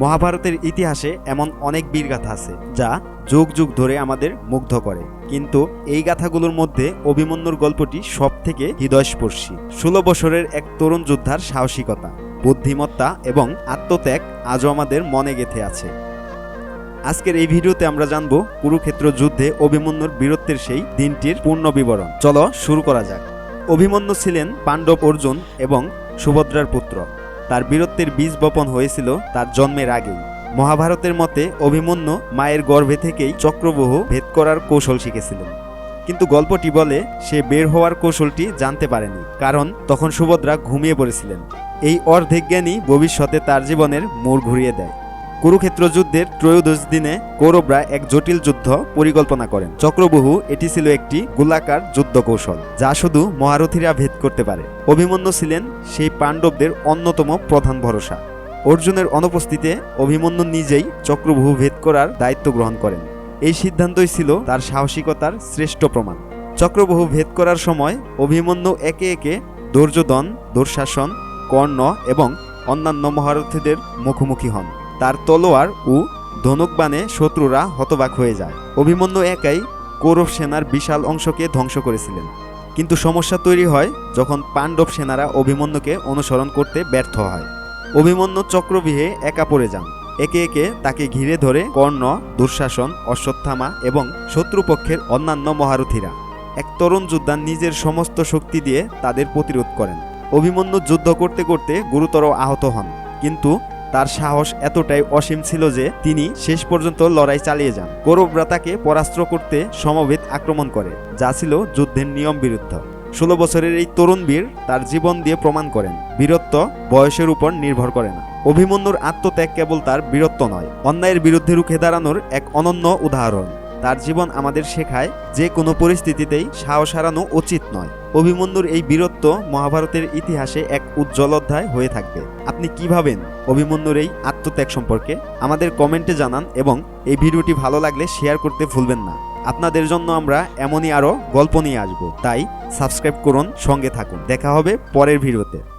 মহাভারতের ইতিহাসে এমন অনেক বীরগাথা আছে, যা যুগ যুগ ধরে আমাদের মুগ্ধ করে। কিন্তু এই গাথাগুলোর মধ্যে অভিমন্যুর গল্পটি সব থেকে হৃদয়স্পর্শী। ষোলো বছরের এক তরুণ যোদ্ধার সাহসিকতা, বুদ্ধিমত্তা এবং আত্মত্যাগ আজও আমাদের মনে গেঁথে আছে। আজকের এই ভিডিওতে আমরা জানব কুরুক্ষেত্র যুদ্ধে অভিমন্যুর বীরত্বের সেই দিনটির পূর্ণ বিবরণ। চলো শুরু করা যাক। অভিমন্যু ছিলেন পাণ্ডব অর্জুন এবং সুভদ্রার পুত্র। তার বীরত্বের বীজ বপন হয়েছিল তার জন্মের আগেই। মহাভারতের মতে অভিমন্যু মায়ের গর্ভে থেকেই চক্রবহ ভেদ করার কৌশল শিখেছিলেন। কিন্তু গল্পটি বলে সে বের হওয়ার কৌশলটি জানতে পারেনি, কারণ তখন সুভদ্রা ঘুমিয়ে পড়েছিলেন। এই অর্ধেক জ্ঞানী ভবিষ্যতে তার জীবনের মোড় ঘুরিয়ে দেয়। কুরুক্ষেত্র যুদ্ধের ত্রয়োদশ দিনে কৌরবরা এক জটিল যুদ্ধ পরিকল্পনা করেন। চক্রবহু এটি ছিল একটি গোলাকার যুদ্ধ কৌশল যা শুধু মহারথীরা ভেদ করতে পারে। অভিমন্যু ছিলেন সেই পাণ্ডবদের অন্যতম প্রধান ভরসা। অর্জুনের অনুপস্থিতিতে অভিমন্যু নিজেই চক্রবহু ভেদ করার দায়িত্ব গ্রহণ করেন। এই সিদ্ধান্তই ছিল তার সাহসিকতার শ্রেষ্ঠ প্রমাণ। চক্রবহু ভেদ করার সময় অভিমন্যু একে একে দুর্যোধন, দুঃশাসন, কর্ণ এবং অন্যান্য মহারথীদের মুখোমুখি হন। তার তলোয়ার ও ধনুকবাণে শত্রুরা হতবাক হয়ে যায়। অভিমন্যু একাই কৌরব সেনার বিশাল অংশকে ধ্বংস করেছিলেন। কিন্তু সমস্যা তৈরি হয় যখন পাণ্ডব সেনারা অভিমন্যুকে অনুসরণ করতে ব্যর্থ হয়। অভিমন্যু চক্রবিহে একা পড়ে যান। একে একে তাকে ঘিরে ধরে কর্ণ, দুঃশাসন, অশ্বত্থামা এবং শত্রুপক্ষের অন্যান্য মহারথীরা। এক তরুণ যোদ্ধা নিজের সমস্ত শক্তি দিয়ে তাদের প্রতিরোধ করেন। অভিমন্যু যুদ্ধ করতে করতে গুরুতর আহত হন। কিন্তু তার সাহস এতটাই অসীম ছিল যে তিনি শেষ পর্যন্ত লড়াই চালিয়ে যান। কৌরবরা তাকে পরাস্ত্র করতে সমবেত আক্রমণ করে, যা ছিল যুদ্ধের নিয়ম বিরুদ্ধ। ষোলো বছরের এই তরুণ বীর তার জীবন দিয়ে প্রমাণ করেন, বীরত্ব বয়সের উপর নির্ভর করে না। অভিমন্যুর আত্মত্যাগ কেবল তার বীরত্ব নয়, অন্যায়ের বিরুদ্ধে রুখে দাঁড়ানোর এক অনন্য উদাহরণ। তার জীবন আমাদের শেখায় যে কোনো পরিস্থিতিতেই সাহস হারানো উচিত নয়। অভিমন্যুর এই বীরত্ব মহাভারতের ইতিহাসে এক উজ্জ্বল অধ্যায় হয়ে থাকবে। আপনি কি ভাবেন অভিমন্যুর এই আত্মত্যাগ সম্পর্কে? আমাদের কমেন্টে জানান এবং এই ভিডিওটি ভালো লাগলে শেয়ার করতে ভুলবেন না। আপনাদের জন্য আমরা এমনই আরও গল্প নিয়ে আসব। তাই সাবস্ক্রাইব করুন, সঙ্গে থাকুন। দেখা হবে পরের ভিডিওতে।